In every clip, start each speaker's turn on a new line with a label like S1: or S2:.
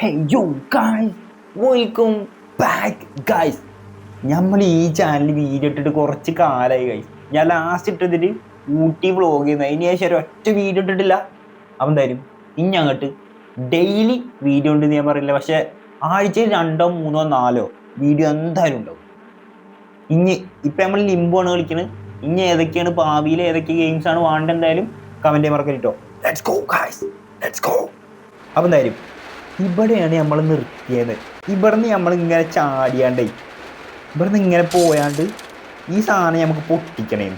S1: ഹേ യോ guys welcome back guys നമ്മൾ ഈ ചാനൽ വീഡിയോ ഇട്ടിട്ട് കുറച്ച് കാലമായി ഗൈസ് ഞാൻ ലാസ്റ്റ് ഇട്ടതിൽ ഊട്ടി വ്ളോഗ് ചെയ്യുന്നത് അതിന് ശേഷം ഒരു ഒറ്റ വീഡിയോ ഇട്ടിട്ടില്ല. അപ്പം എന്തായാലും ഇനി അങ്ങോട്ട് ഡെയിലി വീഡിയോ ഉണ്ടെന്ന് ഞാൻ പറയില്ല. പക്ഷേ ആഴ്ചയിൽ രണ്ടോ മൂന്നോ നാലോ വീഡിയോ എന്തായാലും ഉണ്ടാവും. ഇനി ഇപ്പം നമ്മൾ ലിംബാണ് കളിക്കുന്നത് ഇനി ഏതൊക്കെയാണ് ഭാവിയിൽ ഏതൊക്കെ ഗെയിംസ് ആണ് വേണ്ടത് എന്തായാലും comment മറക്കലിട്ടോ let's go guys let's go അപ്പം എന്തായാലും ഇവിടെയാണ് നമ്മൾ നിർത്തിയത്. ഇവിടുന്ന് നമ്മൾ ഇങ്ങനെ ചാടിയാണ്ടേ ഇവിടുന്ന് ഇങ്ങനെ പോയാണ്ട് ഈ സാധനം നമുക്ക് പൊട്ടിക്കണേ.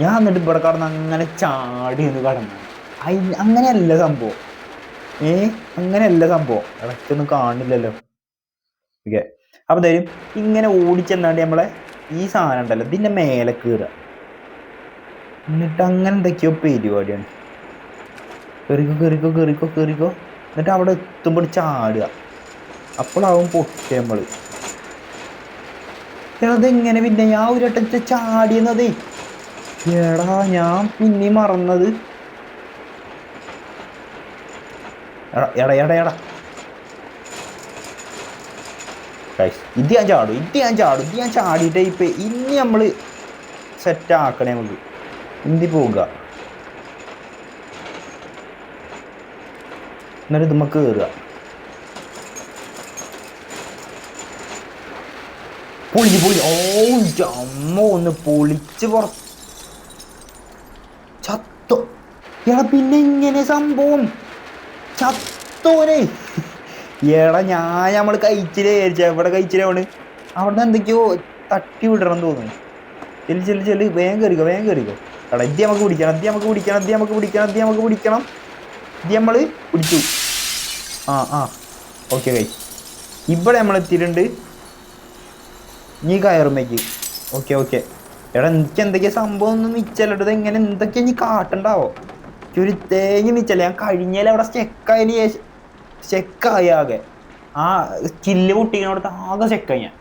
S1: ഞാൻ എന്നിട്ട് ഇവിടെ കടന്ന് അങ്ങനെ ചാടി എന്ന് കടന്നു. അയി അങ്ങനെയല്ല സംഭവം. ഏ അങ്ങനെയല്ല സംഭവം. ഇടയ്ക്കൊന്നും കാണില്ലല്ലോ. ഓക്കെ. അപ്പം തരും ഇങ്ങനെ ഓടിച്ചെന്നാണ്ട് നമ്മളെ ഈ സാധനം ഉണ്ടല്ലോ ഇതിന്റെ മേലെ കയറുക എന്നിട്ട് അങ്ങനെ എന്തൊക്കെയോ പരിപാടിയാണ്. കയറിക്കോ കയറിക്കോ കയറിക്കോ കയറിക്കോ എന്നിട്ട് അവിടെ എത്തുമ്പോൾ ചാടുക അപ്പോഴാവും പൊട്ടിയ നമ്മൾ അതെങ്ങനെ പിന്നെ ഞാൻ ഒരു വട്ടം ചാടിയെന്നതേ? എടാ ഞാൻ പിന്നെ മറന്നത്. എടാ എടാ എടാ ഇത് ഞാൻ ചാടും ഇത് ഞാൻ ചാടും ഇത് ഞാൻ ചാടിയിട്ടേ ഇപ്പം. ഇനി നമ്മൾ സെറ്റ് ആക്കണേ നമുക്ക്. ഇന്തി പോവുക? എന്നിട്ട് നമുക്ക് കയറുക പൊളിച്ച് പൊളി ഓ അമ്മ ഒന്ന് പൊളിച്ച് പുറ ചത്തോ എടാ പിന്നെ ഇങ്ങനെ സംഭവം ചത്തോനെ എടാ ഞാൻ നമ്മൾ കഴിച്ചില്ലേ വിചാരിച്ച എവിടെ കഴിച്ചിലാണ് അവിടെ എന്തൊക്കെയോ തട്ടി വിടണം തോന്നുന്നു ചെല്ലു ചെല്ലു ചെല്ലു വേഗം കയറിക്കോ വേഗം കയറിക്കോ എടാ ഇത് നമുക്ക് പിടിക്കണം ഇത് നമുക്ക് പിടിക്കണം ഇത് നമുക്ക് പിടിക്കണം ഇത് നമുക്ക് പിടിക്കണം ഇത് നമ്മൾ പിടിച്ചു. ആ ആ. ഓക്കെ കൈ ഇവിടെ നമ്മൾ എത്തിയിട്ടുണ്ട്. നീ കയറുമ്പേക്ക് ഓക്കെ ഓക്കെ എടാ എനിക്ക് എന്തൊക്കെയാ സംഭവം ഒന്നും നിച്ചല്ലോ. എങ്ങനെ എന്തൊക്കെയാ നീ കാട്ടണ്ടാവോ? ഒരു തേങ്ങ ഞാൻ കഴിഞ്ഞാൽ അവിടെ സ്റ്റെക്കായതിന് ശേഷം ആകെ. ആ ചില്ല് പൊട്ടിക്കണോടത്ത് ആകെ സ്റ്റെക്കായി ഞാൻ.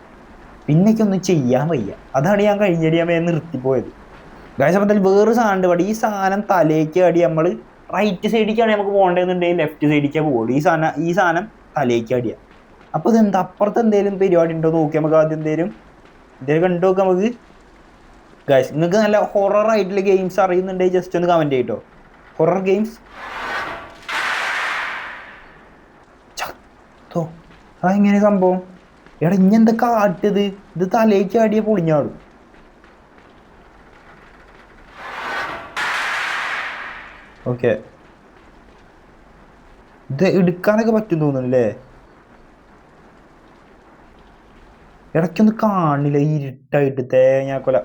S1: പിന്നേക്ക് ഒന്നും ചെയ്യാൻ വയ്യ. അതാണ് ഞാൻ കഴിഞ്ഞടി ഞാൻ നിർത്തിപ്പോയത്. ഗായ അപ്പം വേറൊരു സാധനം ഉണ്ട് ഈ സാധനം തലേക്ക് അടി നമ്മൾ റൈറ്റ് സൈഡിലേക്കാണ് നമുക്ക് പോകേണ്ടതെന്നുണ്ടെങ്കിൽ ലെഫ്റ്റ് സൈഡിലേക്കേ പോകുള്ളൂ ഈ സാധനം ഈ സാധനം തലേക്ക് അടിയ. അപ്പോൾ ഇതെന്താ? അപ്പുറത്ത് എന്തെങ്കിലും പരിപാടി ഉണ്ടോ നോക്കി നമുക്ക് ആദ്യം എന്തേലും എന്തെങ്കിലും കണ്ടു നോക്കാം നമുക്ക്. ഗൈസ് നിങ്ങൾക്ക് നല്ല ഹൊറർ ആയിട്ടുള്ള ഗെയിംസ് അറിയുന്നുണ്ടെങ്കിൽ ജസ്റ്റ് ഒന്ന് കമന്റ് ചെയ്യട്ടോ ഹൊറർ ഗെയിംസ് ചത്തോ അതെങ്ങനെ സംഭവം? എടാ ഇനി എന്തൊക്കെ കാട്ടത് ഇത് തലേക്ക് ആടിയ പൊളിഞ്ഞാടും ഓക്കെ ഇത് എടുക്കാനൊക്കെ പറ്റും തോന്നുന്നല്ലേ? ഇടയ്ക്കൊന്നും കാണില്ല? ഇരുട്ടായിട്ട് തേങ്ങാക്കൊല.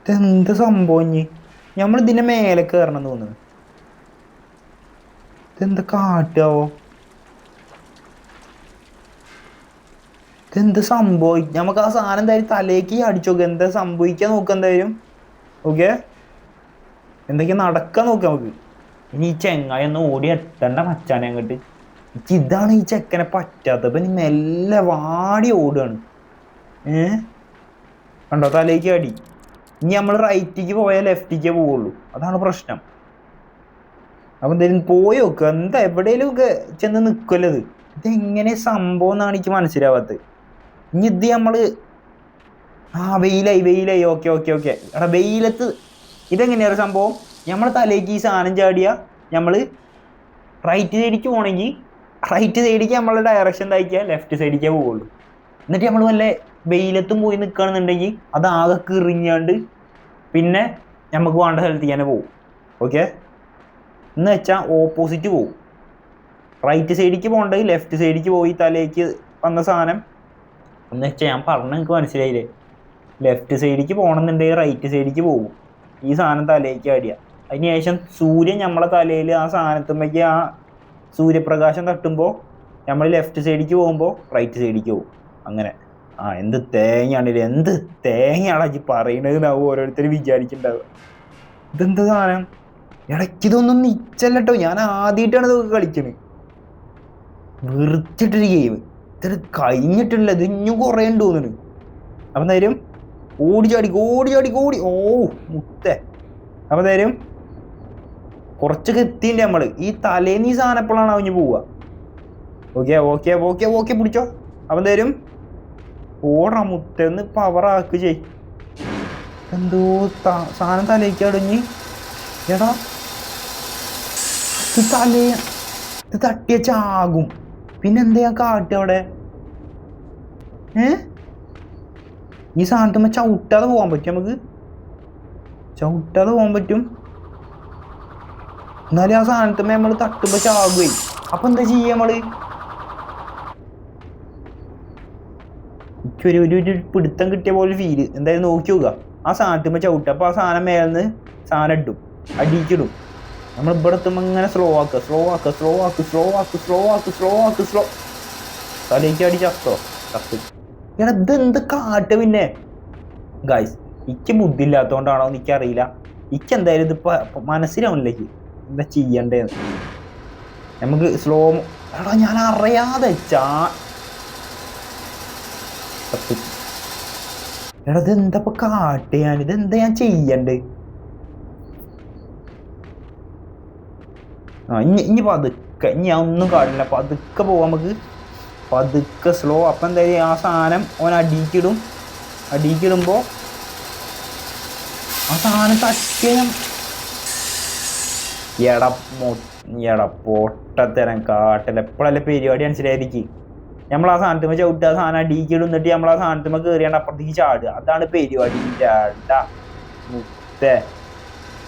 S1: ഇതെന്ത് സംഭവം നമ്മൾ ഇതിന്റെ മേലെ കയറണം തോന്നുന്നു. ഇതെന്താ കാട്ടാവോ? ഇതെന്ത് സംഭവിക്കും നമുക്ക് ആ സാധനം എന്തായാലും തലേക്ക് അടിച്ചു നോക്കുക എന്താ സംഭവിക്കാൻ നോക്കുക എന്തായാലും. ഓക്കെ എന്തൊക്കെയാ നടക്കാൻ നോക്കാം നമുക്ക്. ഇനി ഈ ചെങ്ങായി ഒന്ന് ഓടി എത്തണ്ട മച്ചാനെ അങ്ങോട്ട്. ഇതാണ് ഈ ചെക്കനെ പറ്റാത്തത്. ഇനി മെല്ലെ വാടി ഓടുകയാണ് ഏ? കണ്ടോ? തലേക്ക് അടി. ഇനി നമ്മൾ റൈറ്റിക്ക് പോയാൽ ലെഫ്റ്റിക്കേ പോവുള്ളൂ. അതാണ് പ്രശ്നം. അപ്പൊ എന്തായാലും പോയി നോക്കുക എന്താ എവിടെയെങ്കിലും ഒക്കെ ചെന്ന് നിൽക്കല്ലത് ഇതെങ്ങനെ സംഭവം എന്നാണ് എനിക്ക് മനസ്സിലാവാത്തത് ഇനി ഇത് നമ്മൾ ആ വെയിലായി വെയിലായി. Okay okay okay. എടാ വെയിലത്ത് ഇതെങ്ങനെയാണ് സംഭവം? നമ്മൾ തലേക്ക് ഈ സാധനം ചാടിയ നമ്മൾ റൈറ്റ് സൈഡിലേക്ക് പോകണമെങ്കിൽ റൈറ്റ് സൈഡിലേക്ക് നമ്മളെ ഡയറക്ഷൻ തയ്ക്കുക ലെഫ്റ്റ് സൈഡിക്കേ പോവുള്ളൂ. എന്നിട്ട് നമ്മൾ വല്ല വെയിലത്തും പോയി നിൽക്കുകയാണെന്നുണ്ടെങ്കിൽ അത് ആകെ കിറിഞ്ഞാണ്ട് പിന്നെ നമുക്ക് വേണ്ട സ്ഥലത്തേക്ക് തന്നെ പോകും ഓക്കെ? എന്ന് വെച്ചാൽ ഓപ്പോസിറ്റ് പോകും റൈറ്റ് സൈഡിലേക്ക് പോകേണ്ടത് ലെഫ്റ്റ് സൈഡിലേക്ക് പോയി തലേക്ക് വന്ന സാധനം എന്ന് വെച്ചാൽ ഞാൻ പറഞ്ഞ എനിക്ക് മനസ്സിലായില്ലേ? ലെഫ്റ്റ് സൈഡിലേക്ക് പോകണമെന്നുണ്ടെങ്കിൽ റൈറ്റ് സൈഡിലേക്ക് പോകും. ഈ സാധനം തലയിലേക്ക് അടിയ. അതിനുശേഷം സൂര്യൻ നമ്മളെ തലയിൽ ആ സാധനത്തുമ്പോൾ ആ സൂര്യപ്രകാശം തട്ടുമ്പോൾ നമ്മൾ ലെഫ്റ്റ് സൈഡിലേക്ക് പോകുമ്പോൾ റൈറ്റ് സൈഡിലേക്ക് പോകും. അങ്ങനെ. ആ എന്ത് തേങ്ങയാണില്ലേ? എന്ത് തേങ്ങയാണ് അജി പറയണതെന്നാവും ഓരോരുത്തർ വിചാരിക്കുന്നുണ്ടാവുക ഇതെന്ത് സാധനം? ഇടയ്ക്ക് ഇതൊന്നും നിച്ചല്ലോ ഞാൻ ആദ്യമായിട്ടാണ് ഇതൊക്കെ കളിക്കുന്നത് വെറുത്തിട്ടൊരു ഗെയിം ഇത്ര കഴിഞ്ഞിട്ടില്ല. ഇത് ഇഞ്ഞു കുറേ തോന്നുന്നു അപ്പം നേരം ഓടി ചാടി ഓടി ചാടി ഓടി. ഓ മുത്തേ. അപ്പം നേരം കുറച്ചൊക്കെ എത്തിയില്ല നമ്മൾ ഈ തലേന്ന് ഈ സാധനം എപ്പോഴാണ് അവഞ്ഞ് പോവുക? ഓക്കെ ഓക്കെ ഓക്കെ ഓക്കെ പിടിച്ചോ. അപ്പം തരും ഓടാ മുത്തെന്ന് പവറാക്ക് ചെയ് എന്തോ സാധനം തലേക്ക് അടഞ്ഞ് എടാ തലേ ഇത് പിന്നെ എന്താ ഞാൻ അവിടെ? ഏ? ഈ സാധനത്തുമ്മ ചവിട്ടാതെ പോകാൻ പറ്റും നമുക്ക്? ചവിട്ടാതെ പോകാൻ പറ്റും? എന്നാലും ആ സാധനത്തുമ്മ നമ്മൾ തട്ടുമ്പോ ചാകുവേ. അപ്പൊ എന്താ ചെയ്യാ നമ്മൾ? ഒരു ഒരു പിടുത്തം കിട്ടിയ പോലെ ഫീൽ എന്തായാലും നോക്കി നോക്കുക. ആ സാധനത്തുമ്മ ചവിട്ടുക അപ്പൊ ആ സാധനം മേലെന്ന് സാധനം ഇട്ടും അടിച്ചിടും നമ്മൾ ഇവിടെ എത്തുമ്പോൾ ഇങ്ങനെ സ്ലോ ആക്കുക സ്ലോ ആക്കുക സ്ലോ ആക്കുക സ്ലോ ആക്കുക സ്ലോ ആക്കുക സ്ലോ ആക്കുക സ്ലോ തലേക്ക് അടി ചത്തോ? ചത്ത്. എടാ ഇത് എന്ത് കാട്ട് പിന്നെ? ഗായ്സ് ഇക്ക് ബുദ്ധി ഇല്ലാത്തതുകൊണ്ടാണോ എനിക്കറിയില്ല ഇക്ക് എന്തായാലും ഇത് പ- എന്താ ചെയ്യണ്ടേന്ന് നമുക്ക് സ്ലോ എടാ ഞാൻ അറിയാതെ ചാ. എടാ ഇത് എന്താ ഇപ്പൊ കാട്ട് ഞാൻ? എന്താ ഞാൻ ചെയ്യണ്ടേ? ആ ഇനി ഇനി പതുക്കെ ഇനി ഒന്നും കാടില്ല പതുക്കെ പോവാം നമുക്ക്. പതുക്കെ സ്ലോ അപ്പം എന്തായാലും ആ സാധനം ഓൻ അടിക്കിടും അടിക്കിടുമ്പോൾ ആ സാധനം തട്ടിയ എട എട പൊട്ടത്തരം കാട്ടല. എപ്പോഴല്ലേ പരിപാടി മനസ്സിലായിരിക്കും നമ്മൾ ആ സാധനത്തുമ്മ ചവിട്ടുക ആ സാധനം അടിക്കിടും എന്നിട്ട് നമ്മൾ ആ സാധനത്തുമ്മ കയറിയാണ്ട് അപ്പുറത്തേക്ക് ചാടുക. അതാണ് പരിപാടി. മുത്തേ.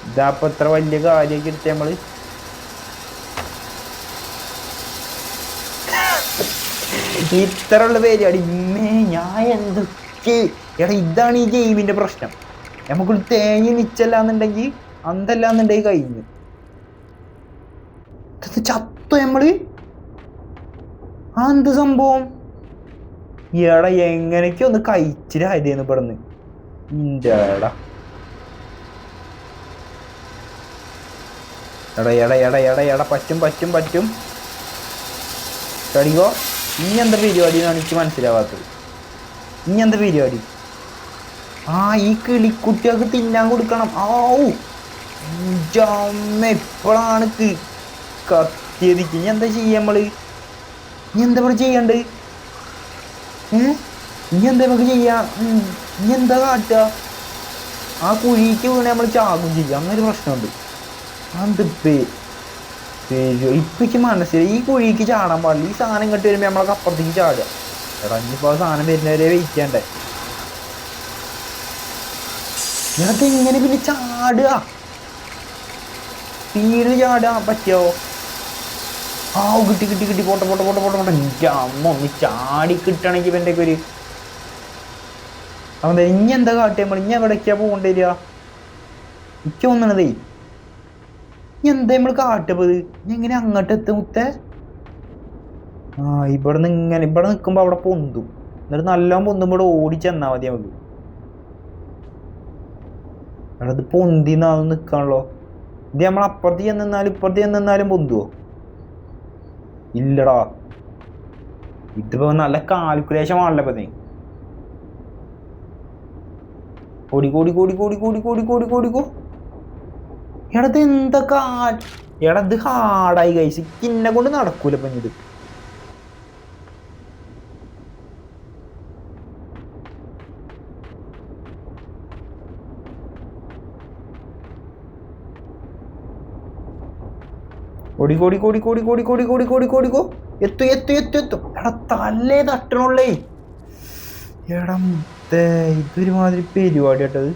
S1: ഇതാപ്പൊ ഇത്ര വലിയ കാര്യമൊക്കെ എടുത്ത് നമ്മൾ പേര് അടി ഇമ്മേ ഞാൻ എന്തൊക്കെ? എടാ ഇതാണ് ഈ ഗെയിമിന്റെ പ്രശ്നം. നമുക്കൊരു തേങ്ങ നിച്ചല്ലാന്നുണ്ടെങ്കിൽ അന്തല്ലാന്നുണ്ടെങ്കിൽ കഴിഞ്ഞു. ചത്തു നമ്മൾ? ആ എന്ത് സംഭവം? എടാ എങ്ങനെയൊക്കെ ഒന്ന് കഴിച്ചിലായതേന്ന് പറഞ്ഞ്. ഇന്റെടാ എടാ. എടാ എടാ എടാ എടാ പറ്റും പറ്റും പറ്റും. കടിക്കോ ഇനി എന്താ പരിപാടി എന്നാണ് എനിക്ക് മനസ്സിലാവാത്തത്. ഇനി എന്താ പരിപാടി? ആ ഈ കിളിക്കുട്ടികൾക്ക് തിന്നാൻ കൊടുക്കണം. ആവൂ എപ്പോഴാണ് കത്തിയതിക്ക് ഇനി എന്താ ചെയ്യാ നമ്മൾ? ഇനി എന്താ ഇവിടെ ചെയ്യണ്ട്? ഇനി എന്താ നമുക്ക് ചെയ്യാ. ഇനി എന്താ കാട്ടുക ആ കുഴിക്ക് വീണേ നമ്മൾ ചാകും ചെയ്യാം. അങ്ങനൊരു പ്രശ്നമുണ്ട്. അത് പേ ഇപ്പൊ എനിക്ക് മനസ്സിലായി. ഈ കുഴിക്ക് ചാടാൻ പാടില്ല. ഈ സാധനം ഇങ്ങോട്ട് വരുമ്പോ നമ്മളൊക്കെ അപ്പുറത്തേക്ക് ചാടുക. എടാ ഇനിയിപ്പോ ആ സാധനം വരുന്നവരെ വെയിറ്റ് ചെയ്യണ്ടേ? അത് എങ്ങനെ പിന്നെ ചാടുക. തീര് ചാടാ പറ്റിയോ? ആ കിട്ടി കിട്ടി കിട്ടി. പോട്ടെ പോട്ടെ പോട്ടെ പോട്ടെ പോട്ടെ. എന്റെ അമ്മ ഒന്ന് ചാടി കിട്ടണമെങ്കിൽ എന്റെ ഒരു അവൻ ഇനി എന്താ കാട്ടിയ നമ്മൾ ഇനി എവിടേക്കാ പോകേണ്ടി വരിക? എനിക്ക് തോന്നണതേ എന്താ നമ്മൾ കാട്ടപ്പത് എങ്ങനെ അങ്ങോട്ട് എത്തും മുത്തേ? ആ ഇവിടെ നിന്ന് ഇങ്ങനെ ഇവിടെ നിൽക്കുമ്പോൾ അവിടെ പൊന്തും. എന്നിട്ട് നല്ലോണം പൊന്തുമ്പോൾ ഇവിടെ ഓടിച്ചെന്നാൽ മതി നമുക്ക്. അവിടെ ഇത് പൊന്തിന്നാണ് നിൽക്കാണല്ലോ ഇത് നമ്മൾ അപ്പുറത്ത് ചെന്നാലും ഇപ്പുറത്ത് ചെന്നാലും പൊന്തുവോ? ഇല്ലടാ. ഇതിപ്പോ നല്ല കാൽക്കുലേഷൻ ആണല്ലോ ഇപ്പൊ കോടി കോടി കോടി കോടി കോടി കോടി കോടി കൂടി കൂടിക്കോ എടത് എന്തൊക്കെ എടത് ഹാർഡായി കഴിച്ച് ഇന്നെ കൊണ്ട് നടക്കൂല പഞ്ഞിത് കൊടി കോടി കോടി കോടി കോടി കോടി കോടി കോടി കോടി കോ എത്തു എത്തു എത്തു എത്തു. എടാ തല്ലേ തട്ടണുള്ളേ. എടാ ഇതൊരുമാതിരി പരിപാടി കേട്ടത്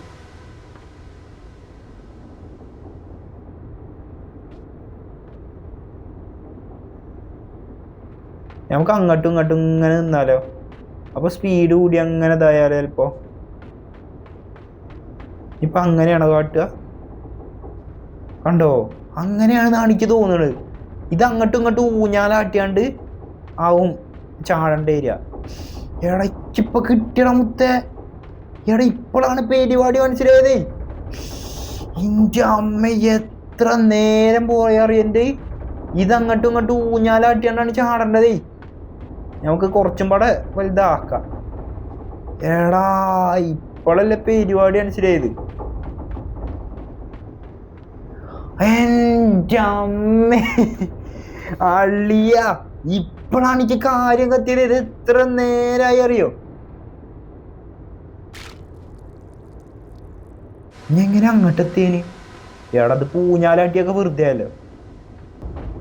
S1: നമുക്ക് അങ്ങോട്ടും ഇങ്ങോട്ടും ഇങ്ങനെ നിന്നാലോ? അപ്പോൾ സ്പീഡ് കൂടി അങ്ങനെ ഇതായാലോ ചിലപ്പോ? ഇപ്പൊ അങ്ങനെയാണോ കാട്ടുക? കണ്ടോ? അങ്ങനെയാണ് എനിക്ക് തോന്നുന്നത്. ഇത് അങ്ങോട്ടും ഇങ്ങോട്ടും ഊഞ്ഞാലാട്ടിയാണ്ട് ആവും ചാടേണ്ട ഏരിയ. എടാ കിട്ടിയട മുത്തേ. എടാ ഇപ്പോഴാണ് പരിപാടി മനസ്സിലായത്. എന്റെ അമ്മ എത്ര നേരം പോയറിയണ്ട്? ഇത് അങ്ങോട്ടും ഇങ്ങോട്ടും ഊഞ്ഞാലാട്ടിയാണ്ടാണ് ചാടേണ്ടതേ. നമുക്ക് കുറച്ചും പാടെ വലുതാക്കാം. എടാ ഇപ്പോഴല്ലേ പരിപാടി മനസ്സിലായത് എന്റെ അമ്മേ അള്ളിയ ഇപ്പോഴാണ് എനിക്ക് കാര്യം കത്തിയത്. ഇത് എത്ര നേരായി അറിയോ? എങ്ങനെ അങ്ങോട്ട് എത്തിയേന് എടാ അത് പൂഞ്ഞാലാട്ടിയൊക്കെ വെറുതെ അല്ലോ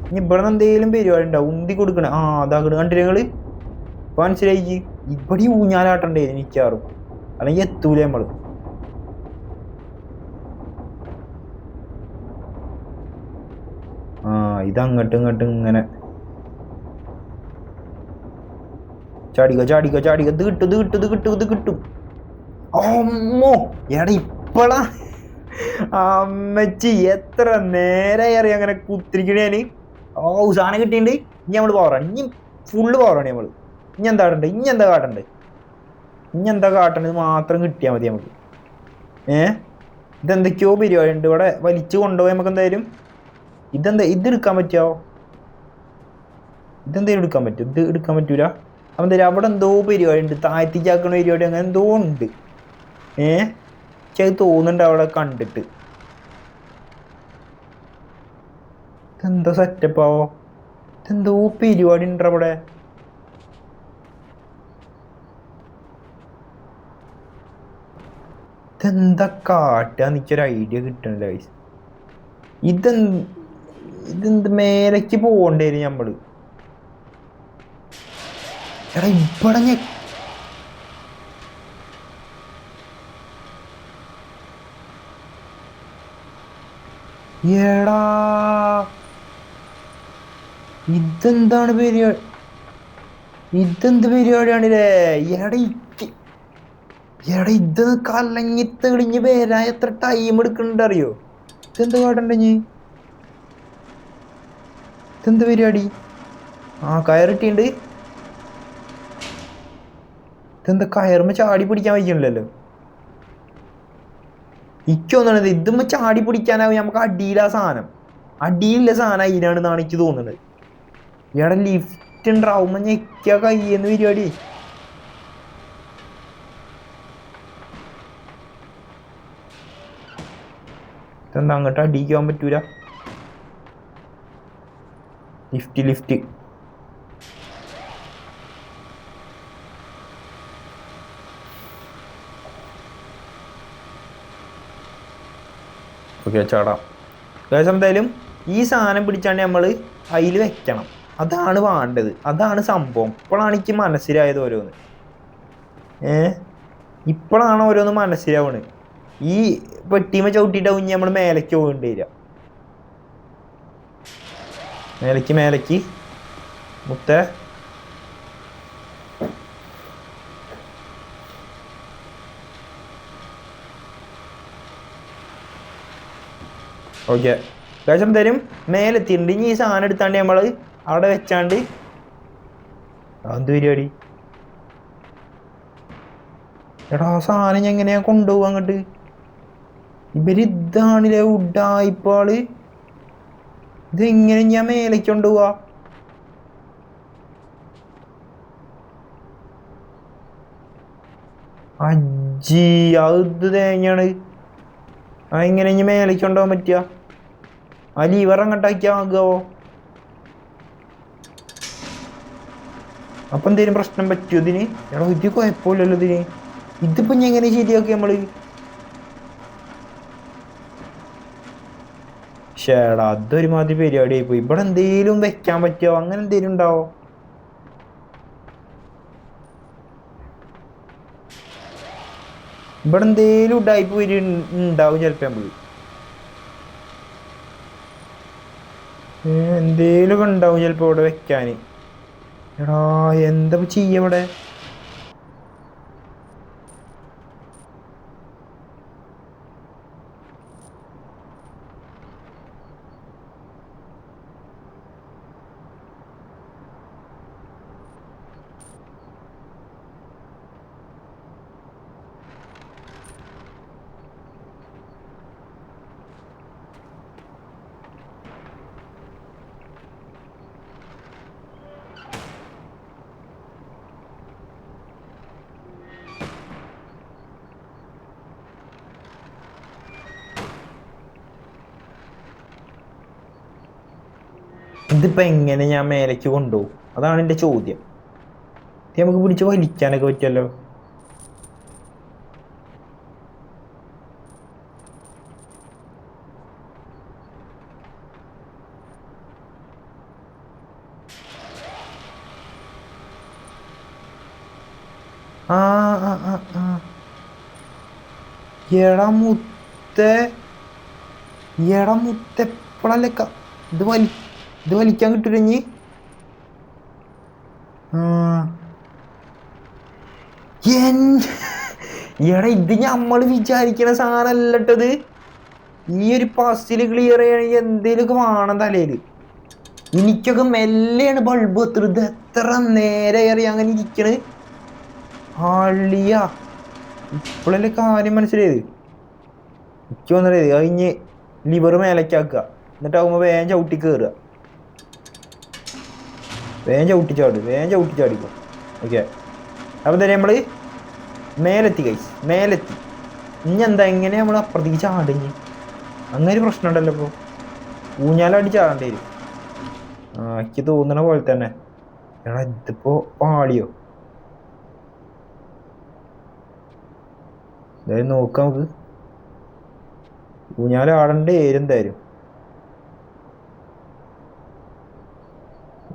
S1: ഇനി ഇവിടെ എന്തെങ്കിലും പരിപാടി ഉണ്ടാവും ഉന്തി കൊടുക്കണേ. ആ അതാ കണ്ടില്ല ഇപ്പൊ മനസ്സിലായി ഇവിടെ ഊഞ്ഞാലാട്ടണ്ടേ എനിക്കാറും. അല്ലെങ്കിൽ എത്തൂല നമ്മൾ. ആ ഇത് അങ്ങോട്ടും ഇങ്ങോട്ടും ഇങ്ങനെ. ചാടിക ചാടിക ചാടിക ഇത് കിട്ടും ഇത് കിട്ടും ഇത് കിട്ടും ഇത് കിട്ടും. അമ്മോ എടാ ഇപ്പളാ. അമ്മച്ചി എത്ര നേരായി അറിയാം അങ്ങനെ കുത്തിരിക്കണേന് ഓ സാധനം കിട്ടിയിട്ടുണ്ട് ഇനി നമ്മൾ പവറാണ് ഇനി ഫുള്ള് പവറാണ് നമ്മൾ. ഇനി എന്താ കാട്ടണ്ടേ? ഇനി എന്താ കാട്ടുണ്ട്? ഇനി എന്താ കാട്ടണത് മാത്രം കിട്ടിയാൽ മതി നമുക്ക്. ഏ? ഇതെന്തൊക്കെയോ പരിപാടി ഉണ്ട്. ഇവിടെ വലിച്ചു കൊണ്ടുപോയി നമുക്ക് എന്തായാലും. ഇതെന്താ ഇത് എടുക്കാൻ പറ്റുമോ ഇതെന്തേലും എടുക്കാൻ പറ്റും. ഇത് എടുക്കാൻ പറ്റൂല. അപ്പം എന്തായാലും അവിടെ എന്തോ പരിപാടി ഉണ്ട്. താഴ്ത്തിച്ചാക്കണ പരിപാടി അങ്ങനെ എന്തോ ഉണ്ട്. ഏ? പക്ഷെ അത് തോന്നുന്നുണ്ട് അവിടെ കണ്ടിട്ട്. ഇതെന്താ സെറ്റപ്പാവോ ഇതെന്തോ പരിപാടി ഉണ്ട് അവിടെ ഇതെന്താ കാട്ടുക എനിക്കൊരു ഐഡിയ കിട്ടണില്ല ഗൈസ് ഇതെന്ത് ഇതെന്ത് മേലേക്ക് പോകണ്ടേ നമ്മൾ എടാ ഇവിടെ ഞെ എടാ ഇതെന്താണ് പരിപാടി? ഇതെന്ത് പരിപാടിയാണില്ലേ? എടാ എടാ ഇത് കലങ്ങി തെളിഞ്ഞ് വരാൻ എത്ര ടൈം എടുക്കുന്നുണ്ട് അറിയോ? ഇതെന്ത് കാട്ടണ്ട നീ ഇതെന്ത് പരിപാടി? ആ കയറിട്ടിണ്ട്. ഇതെന്താ കയറുമ്പോ ചാടി പിടിക്കാൻ വയ്ക്കണില്ലല്ലോ ഇക്കൊന്നാണ് ഇതുമ്മ ചാടി പിടിക്കാനാവും നമുക്ക് അടിയിലാ സാധനം. അടിയിലുള്ള സാധനം അതിനാണെന്നാണ് എനിക്ക് തോന്നുന്നത് ഇയാടെ ലിഫ്റ്റ് ഉണ്ടാവുമ്പോ ഞെക്കിയ കയ്യെന്ന് പരിപാടി. ഇതെന്താ അങ്ങോട്ട് അടിക്കാൻ പറ്റൂല? ലിഫ്റ്റ് ലിഫ്റ്റ് ഓക്കെ ചാടാം. ഗൈസ് എന്തായാലും ഈ സാധനം പിടിച്ചാണ്ട് നമ്മൾ അതിൽ വെക്കണം. അതാണ് വേണ്ടത്. അതാണ് സംഭവം. ഇപ്പോഴാണ് എനിക്ക് മനസ്സിലായത് ഓരോന്ന്. ഏ? ഇപ്പോഴാണ് ഓരോന്ന് മനസ്സിലാവണത് ഈ പെട്ടിമ ചവിട്ടിട്ട് കുഞ്ഞ് നമ്മൾ മേലേക്ക് പോകേണ്ടി വരിക. മേലേക്ക് മേലേക്ക്. മുത്ത. ഓക്കെ. കാശം തരും മേലെത്തിയിട്ടുണ്ട്. ഇനി ഈ സാധനം എടുത്താണ്ട് നമ്മൾ അവിടെ വെച്ചാണ്ട് എന്ത് പരിപാടി? എടാ സാധനം എങ്ങനെയാ കൊണ്ടുപോവാ അങ്ങോട്ട്? ഇവർ ഇതാണില്ലേ ഉഡായിപ്പാൾ ഇതെങ്ങനെ ഞാൻ മേലേക്ക് കൊണ്ടുപോവാ? അജ്ജി അത് തേങ്ങയാണ്. ആ എങ്ങനെ ഇനി മേലേക്ക് കൊണ്ടുപോകാൻ പറ്റുക ആ ലീവർ അങ്ങോട്ടാക്കിയാ ആകുമോ അപ്പൊ എന്തേലും പ്രശ്നം പറ്റുമോ ഇതിന്? എടാ ഇത് കുഴപ്പമില്ലല്ലോ ഇതിന്. ഇതിപ്പോ ഞാൻ എങ്ങനെ ശരിയാക്കി നമ്മൾ? ഷേടാ അതൊരുമാതിരി പരിപാടി ആയിപ്പോയി ഇവിടെ എന്തേലും വെക്കാൻ പറ്റുമോ അങ്ങനെ എന്തേലും ഉണ്ടാവോ? ഇവിടെ എന്തേലും ഉടായ്പ വരി ഉണ്ടാവും ചിലപ്പോ നമ്മൾ എന്തേലും ഉണ്ടാവും ചിലപ്പോ ഇവിടെ വെക്കാന്. എടാ എന്താ ചെയ്യവിടെ ചെയ്യ ഇവിടെ? ഇതിപ്പോ എങ്ങനെ ഞാൻ മേലേക്ക് കൊണ്ടുപോകും? അതാണ് എന്റെ ചോദ്യം. ഇത് നമുക്ക് പിടിച്ച് വലിക്കാനൊക്കെ പറ്റുമല്ലോ? ആ ആ എടാ ഇത് വലി ഇത് വലിക്കാൻ കിട്ടൂല ഇനി. എടാ ഇത് നമ്മൾ വിചാരിക്കണ സാധനല്ലട്ടത്. ഈ ഒരു പസിൽ ക്ലിയർ ചെയ്യണമെങ്കിൽ എന്തേലൊക്കെ വേണം തലേൽ എനിക്കൊക്കെ മെല്ലെയാണ് ബൾബ് എത്ര ഇത് എത്ര നേരെ ഏറി അങ്ങനെ ഇരിക്കണ്. ആളിയ ഇപ്പോഴല്ലേ കാര്യം മനസ്സിലായത്? എനിക്ക് വന്നത് കഴിഞ്ഞ് ലിവർ മേലേക്കാക്കുക എന്നിട്ടാകുമ്പോൾ വേഗം ചവിട്ടി കയറുക വേഞ്ച വേഗം ചവിട്ടി ചാടിക്കും ഓക്കെ അപ്പോൾ തന്നെ നമ്മൾ മേലെത്തി കൈസ് മേലെത്തി. ഇനി എന്താ എങ്ങനെ നമ്മൾ അപ്പുറത്തേക്ക് ചാടിഞ്ഞ് അങ്ങനെ പ്രശ്നം ഉണ്ടല്ലോ ഇപ്പോൾ ഊഞ്ഞാലടി ചാടേണ്ടി വരും. ആ എനിക്ക് തോന്നണ പോലെ തന്നെ. എടാ ഇതിപ്പോ പാളിയോ? എന്തായാലും നോക്കാം നമുക്ക്. ഊഞ്ഞാൽ ആടേണ്ട ഏര് എന്തായാലും.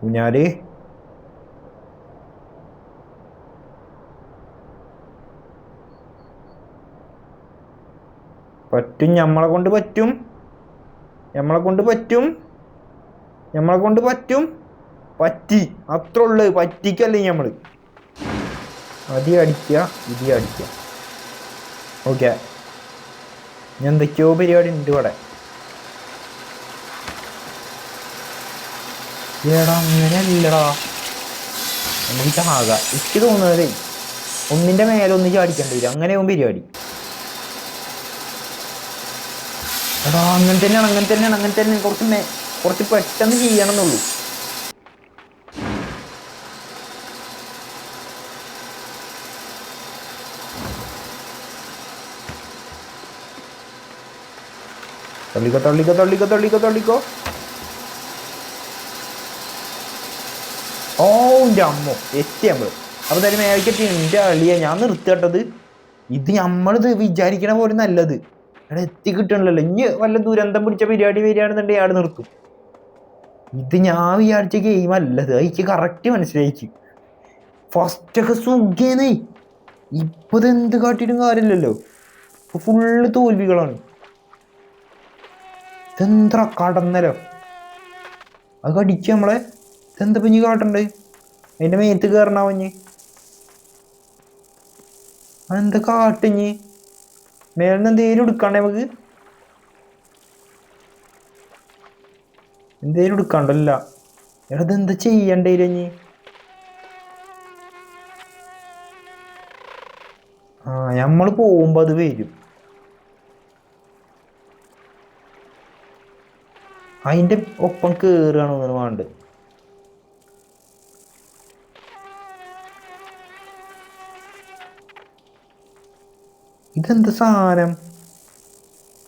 S1: ഊഞ്ഞാൽ പറ്റും ഞമ്മളെ കൊണ്ട് പറ്റും. ഞമ്മളെ കൊണ്ട് പറ്റും. ഞമ്മളെ കൊണ്ട് പറ്റും. പറ്റി. അത്ര ഉള്ളു. പറ്റിക്കല്ലേ ഞമ്മൾ. അതി അടിക്കുക ഇതി അടിക്കുക ഓക്കെ എന്തൊക്കെയോ പരിപാടി ഉണ്ട് ഇവിടെ. എടാ അങ്ങനെയല്ലടാ. നമുക്ക് ചാക എനിക്ക് തോന്നുന്നത് ഒന്നിന്റെ മേലെ ഒന്ന് ചാടിക്കേണ്ടി വരും. അങ്ങനെ അങ്ങനെയാവും പരിപാടി. എടാ അങ്ങനെ തന്നെയാണ് അങ്ങനെ തന്നെയാണ് അങ്ങനെ തന്നെയാണ്. കുറച്ച് മേ കുറച്ച് പെട്ടെന്ന് ചെയ്യണം എന്നുള്ളൂ തള്ളിക്കോ തള്ളിക്കോ തള്ളിക്കോ തള്ളിക്കോ തള്ളിക്കോ ഓ എന്റെ അമ്മ എത്തി നമ്മൾ. അപ്പോൾ തന്നെ മേൽക്കെത്തി എന്റെ അളിയ ഞാൻ നിർത്തിയിട്ടത് ഇത് നമ്മളിത് വിചാരിക്കണ പോലെ നല്ലത്. എടാ എത്തി കിട്ടണല്ലോ ഇനി വല്ല ദുരന്തം പിടിച്ച പരിപാടി വരികയാണെന്നുണ്ടെങ്കിൽ ഇയാൾ നിർത്തും. ഇത് ഞാൻ വിചാരിച്ച ഗെയിം അല്ലത്. എനിക്ക് കറക്റ്റ് മനസ്സിലായിക്ക് ഫസ്റ്റൊക്കെ ഒക്കെ ഇപ്പൊ ഇത് എന്ത് കാട്ടിയിട്ടും കാര്യമില്ലല്ലോ. ഇപ്പൊ ഫുള്ള് തോൽവികളാണ്. ഇതെന്താ കടന്നലോ. അത് കടിക്കുക നമ്മളെ. ഇതെന്താ ഇനി കാട്ടണ്ട്? അതിന്റെ മേത്ത് കയറണാവഞ്ഞ് എന്താ കാട്ടിഞ്ഞ് മേലിന്ന് എന്തേലും എടുക്കണ്ടേ നമുക്ക്? എന്തേലും എടുക്കണ്ടല്ല. എടാ ഇതെന്താ ചെയ്യണ്ടേ ആ നമ്മൾ പോകുമ്പോ അത് വരും. അതിന്റെ ഒപ്പം കേറുകയാണ് തോന്നുന്നു വേണ്ട ഇതെന്താ സാധനം?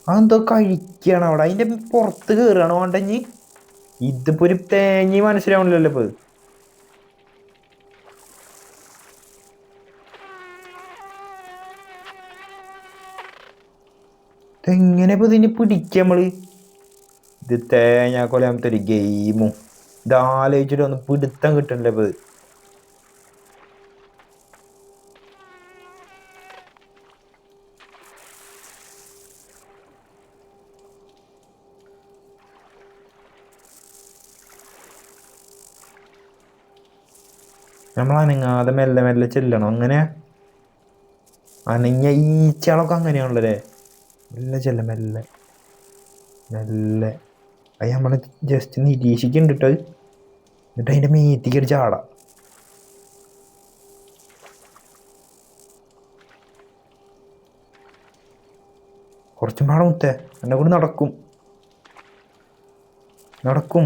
S1: അതെന്തോ കഴിക്കണം അവിടെ. അതിന്റെ പുറത്ത് കയറുകയാണ് വേണ്ടെങ്കിൽ ഇതിപ്പോ ഒരു തേങ്ങി മനസ്സിലാവണില്ലല്ലോ ഇപ്പൊ. എങ്ങനെ ഇപ്പൊ ഇതിന് പിടിക്കുക നമ്മൾ? ഇത് തേങ്ങ കൊല്ലാമത്തെ ഒരു ഗെയിമും. ഇത് ആലോചിച്ചിട്ട് ഒന്ന് പിടുത്തം കിട്ടണില്ല ഇപ്പൊ. നമ്മൾ അനങ്ങാതെ മെല്ലെ മെല്ലെ ചെല്ലണം. അങ്ങനെ അനങ്ങിയ ഈച്ചകളൊക്കെ അങ്ങനെയാണല്ലേ മെല്ലെ ചെല്ല മെല്ലെ. മെല്ലെ. അത് നമ്മൾ ജസ്റ്റ് നിരീക്ഷിക്കുന്നുണ്ട് കേട്ടോ. എന്നിട്ട് അതിന്റെ മേത്തിക്ക് ഒരു ചാടാം. കുറച്ചും പാടം മുത്തേ. എന്നെ കൂടി നടക്കും. നടക്കും.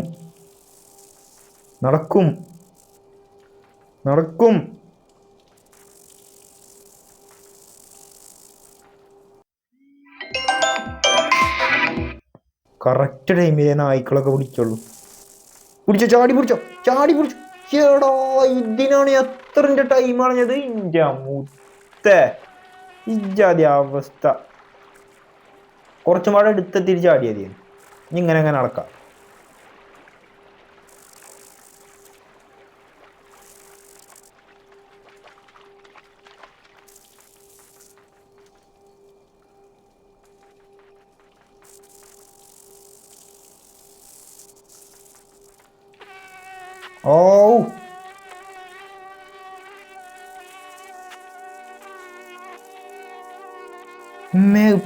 S1: നടക്കും. നടക്കും. കറക്റ്റ് ടൈമിലെ നായ്ക്കളൊക്കെ പിടിച്ചോളൂ പിടിച്ചോ ചാടി പിടിച്ചോ ചാടി പിടിച്ചോ. ചേടാ ഇതിനാണ് എത്രന്റെ ടൈം അറിഞ്ഞത് ഇന്റെ മുത്തേ. ഇജാതി അവസ്ഥ. കുറച്ചും പാടെ എടുത്തെത്തിരി ചാടിയത് ഇനി ഇങ്ങനെ അങ്ങനെ നടക്കാം. ഓ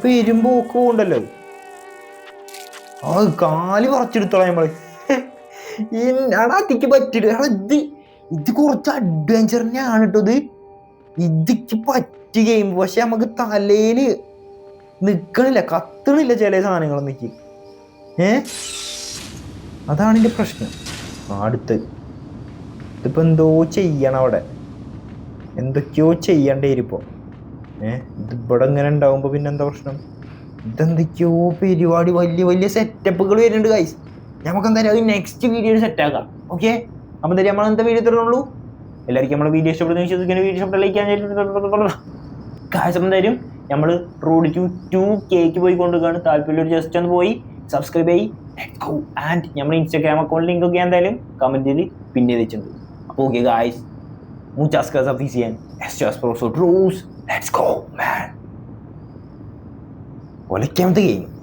S1: പെരും ഒക്കെ പോണ്ടല്ലോ ആ കാൽ പറിച്ചെടുത്തോളാം നമ്മൾ. അടാത്തിക്ക് പറ്റില്ല എടാ ഇത് കുറച്ച് അഡ്വഞ്ചർ തന്നെയാണ് കേട്ടോ ഇത്. ഇതിക്ക് പറ്റിയ ഗെയിം പക്ഷെ നമുക്ക് തലയിൽ നിക്കണില്ല. കത്തണില്ല ചില സാധനങ്ങളൊന്നും എനിക്ക് ഏ? അതാണ് എന്റെ പ്രശ്നം. ആ, അടുത്ത് ഇതിപ്പോ എന്തോ ചെയ്യണം അവിടെ. എന്തൊക്കെയോ ചെയ്യണ്ടേ ഇരിപ്പോൾ ഏഹ് ഇത് ഇവിടെ ഇങ്ങനെ ഉണ്ടാവുമ്പോൾ പിന്നെ എന്താ പ്രശ്നം? ഇതെന്തൊക്കെയോ പരിപാടി വലിയ വലിയ സെറ്റപ്പുകൾ വരുന്നുണ്ട് ഗൈസ് നമുക്ക് എന്തായാലും അത് നെക്സ്റ്റ് വീഡിയോ സെറ്റ് ആക്കാം. ഓക്കെ അപ്പം എന്തായാലും നമ്മൾ എന്താ വീഡിയോ തരുന്നുള്ളൂ എല്ലാവർക്കും നമ്മളെ വീഡിയോ ഇഷ്ടപ്പെടുന്ന വിശ്വസിക്കുന്ന. വീഡിയോ ഇഷ്ടപ്പെട്ട ലൈക്ക് കാശ് എന്തായാലും നമ്മൾ റോഡ് ടു ടു കേക്ക് പോയി കൊണ്ടുപോകാണ് താല്പര്യം ജസ്റ്റ് ഒന്ന് പോയി സബ്സ്ക്രൈബ് ചെയ്യി. ആൻഡ് നമ്മുടെ ഇൻസ്റ്റാഗ്രാം അക്കൗണ്ട് ലിങ്കൊക്കെ എന്തായാലും കമന്റിൽ പിന്നെ വെച്ചിട്ടുണ്ട്. Okay guys, muchas gracias VCN. It's just Rose. Let's go, man. Well, it came to game.